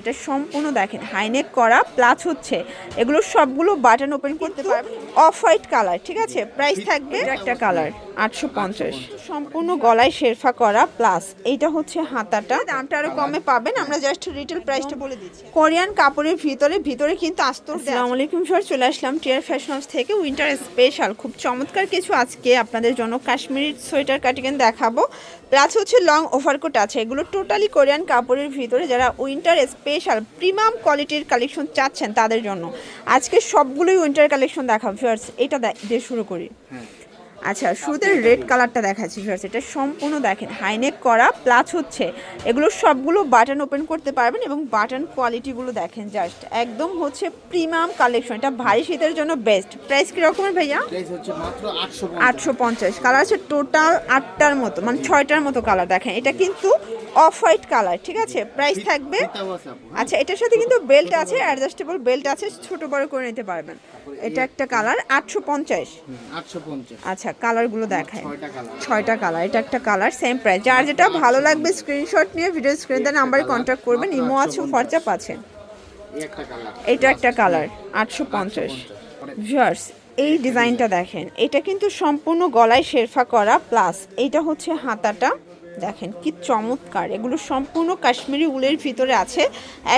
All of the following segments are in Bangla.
এটা সম্পূর্ণ দেখেন হাইনেক করা প্লাস হচ্ছে এগুলো সবগুলো বাটন ওপেন করতে পারবেন। অফ হোয়াইট কালার ঠিক আছে? প্রাইস থাকবে একটা কালার আটশো পঞ্চাশ। সম্পূর্ণ গলায় শেরফা করা প্লাস এইটা হচ্ছে হাতাটা। দামটা আরও কমে পাবেন আমরা জাস্ট রিটেল প্রাইসটা বলে দিচ্ছি। কোরিয়ান কাপড়ের ভিতরে ভিতরে কিন্তু আস্তর আসসালামু আলাইকুম স্যার চলে আসলাম টিয়ার ফ্যাশন হাউস থেকে উইন্টার স্পেশাল খুব চমৎকার কিছু আজকে আপনাদের জন্য কাশ্মীরি সোয়েটার কাটিং দেখাবো। প্লাস হচ্ছে লং ওভারকোট আছে এগুলো টোটালি কোরিয়ান কাপড়ের ভিতরে যারা উইন্টার স্পেশাল প্রিমিয়াম কোয়ালিটির কালেকশন চাচ্ছেন তাদের জন্য। আজকে সবগুলোই উইন্টার কালেকশন দেখাবো ভিউয়ার্স এটা দিয়ে শুরু করি। আচ্ছা শুরুতে রেড কালারটা দেখাচ্ছি ভিউয়ার্স এটা সম্পূর্ণ দেখেন হাইনেক করা প্লাস হচ্ছে। এগুলো সবগুলো বাটন ওপেন করতে পারবেন এবং বাটন কোয়ালিটিগুলো দেখেন জাস্ট একদম হচ্ছে প্রিমিয়াম কালেকশন এটা ভারী শীতের জন্য বেস্ট প্রাইস কীরকমের ভাইয়া? আটশো পঞ্চাশ। কালার আছে টোটাল আটটার মতো মানে ছয়টার মতো কালার দেখেন। এটা কিন্তু অফ হোয়াইট কালার ঠিক আছে? প্রাইস থাকবে আচ্ছা এটার সাথে কিন্তু বেল্ট আছে অ্যাডজাস্টেবল বেল্ট আছে ছোট বড় করে নিতে পারবেন। এটা একটা কালার আটশো পঞ্চাশ। আচ্ছা কালারগুলো দেখায় ছয়টা কালার ছয়টা কালার এটা একটা কালার সেম প্রাইস যার যেটা ভালো লাগবে স্ক্রিনশট নিয়ে ভিডিও স্ক্রিন দেন নাম্বারে কন্ট্যাক্ট করবেন। ইমো আছে হোয়াটসঅ্যাপ আছে। এই একটা কালার এটা একটা কালার আটশো পঞ্চাশ। ভিউয়ার্স এই ডিজাইনটা দেখেন। এটা কিন্তু সম্পূর্ণ গলায় শেরফা করা প্লাস এইটা হচ্ছে হাতাটা। দেখেন কি চমৎকার। এগুলো সম্পূর্ণ কাশ্মীরি উলের ভিতরে আছে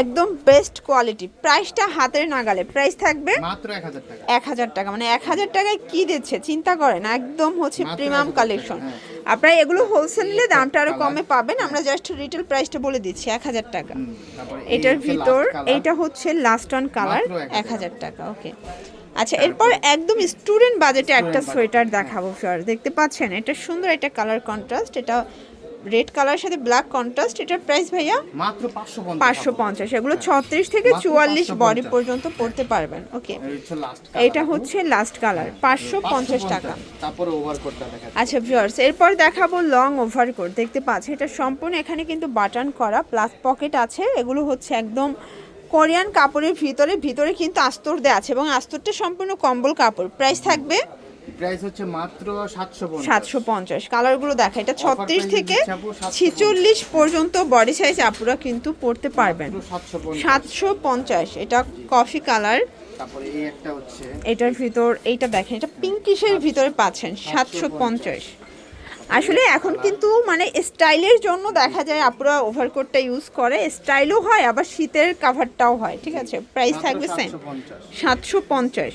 একদম বেস্ট কোয়ালিটি প্রাইসটা হাতের নাগালে। প্রাইস থাকবে মাত্র এক হাজার টাকা। মানে এক হাজার টাকায় কি দিচ্ছে? চিন্তা করেন একদম হচ্ছে প্রিমিয়াম কালেকশন হ্যাঁ। আপনারা এগুলো হোলসেল নিলে দামটা আরও কমে পাবেন। আমরা জাস্ট রিটেল প্রাইসটা বলে দিচ্ছি এক হাজার টাকা। এটার ভিতর। এইটা হচ্ছে লাস্ট অন কালার এক হাজার টাকা। ওকে আচ্ছা এরপর একদম স্টুডেন্ট বাজেটে একটা সোয়েটার দেখাবো ফিওর দেখতে পাচ্ছেন এটা সুন্দর একটা কালার কন্ট্রাস্ট এটা রেড কালার সাথে ব্ল্যাক কন্ট্রাস্ট এটার প্রাইস ভাইয়া মাত্র পাঁচশো পঞ্চাশ। এগুলো ছত্রিশ থেকে চুয়াল্লিশ বডি পর্যন্ত পড়তে পারবেন ওকে? এটা হচ্ছে লাস্ট কালার পাঁচশো পঞ্চাশ টাকা। তারপরে আচ্ছা ভিউয়ার্স এরপর দেখাবো লং ওভারকোট দেখতে পাচ্ছি এটা সম্পূর্ণ এখানে কিন্তু বাটন করা প্লাস পকেট আছে এগুলো হচ্ছে একদম কোরিয়ান কাপড়ের ভিতরে ভিতরে কিন্তু আস্তর দেওয়া আছে এবং আস্তরটা সম্পূর্ণ কম্বল কাপড়। প্রাইস থাকবে প্রাইস হচ্ছে মাত্র সাতশো পঞ্চাশ। সাতশো পঞ্চাশ। কালারগুলো দেখা এটা ছত্রিশ price থেকে দিচ্ছে আপু 750 ছিচল্লিশ পর্যন্ত বডি সাইজ আপুরা কিন্তু পড়তে পারবেন। সাতশো পঞ্চাশ। সাতশো পঞ্চাশ। এটা কফি কালার তারপরে এই একটা হচ্ছে। এটার ভিতর এইটা দেখেন এটা পিঙ্কিশের ভিতরে পাচ্ছেন সাতশো পঞ্চাশ। আসলে এখন কিন্তু মানে স্টাইলের জন্য দেখা যায় আপুরা ওভারকোটটা ইউজ করে। স্টাইলও হয় আবার শীতের কাভারটাও হয় ঠিক আছে? প্রাইস থাকবে সেম সাতশো পঞ্চাশ।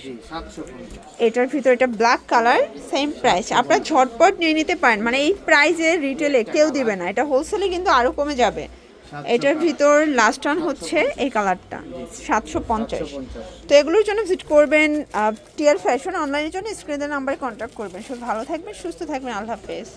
এটার ভিতর এটা ব্ল্যাক কালার সেম প্রাইস আপনারা ঝটপট নিয়ে নিতে পারেন। মানে এই প্রাইসে রিটেলে কেউ দিবে না। এটা হোলসেলে কিন্তু আরও কমে যাবে। এটার ভিতর লাস্ট অন হচ্ছে এই কালারটা সাতশো পঞ্চাশ। পঞ্চাশ। তো এগুলোর জন্য ভিজিট করবেন টিয়ার ফ্যাশন অনলাইনের জন্য স্ক্রিনের নাম্বারে কন্ট্যাক্ট করবেন। সব ভালো থাকবেন সুস্থ থাকবেন। আল্লাহ হাফেজ।